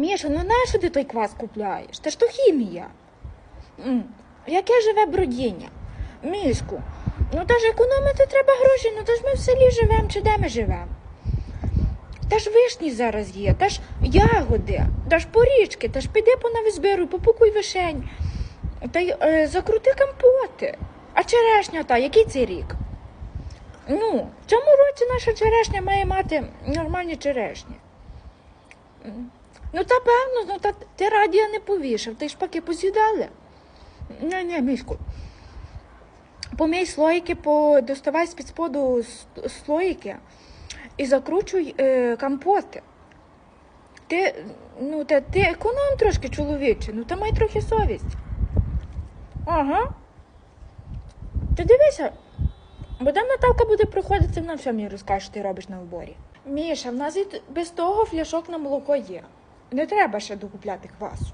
Міша, ну нащо ти той квас купляєш? Та ж то хімія. М, Яке живе бродіння? Мішку, ну та ж економити треба гроші, ну та ж ми в селі живемо чи де ми живемо? Та ж вишні зараз є, та ж ягоди, та ж порічки, та ж піди по навізбиру, попукуй вишень, та й е, закрути компоти. А черешня та, який це рік? Ну, в цьому році наша черешня має мати нормальні черешні. Ну, та певно, ну та ти радія не повішав, ти шпаки поз'їдали. Ні, ні, мішку. Помій слоїки, по... доставай з-під споду слоїки і закручуй е, компоти. Ти, ну, та, ти економ трошки, чоловіче, ну та май трохи совість. Ага. Ти дивися, бо там Наталка буде приходити, вона все мені розкаже, що ти робиш на оборі. Міша, в нас і без того фляшок на молоко є. Не треба ще докупляти квасу.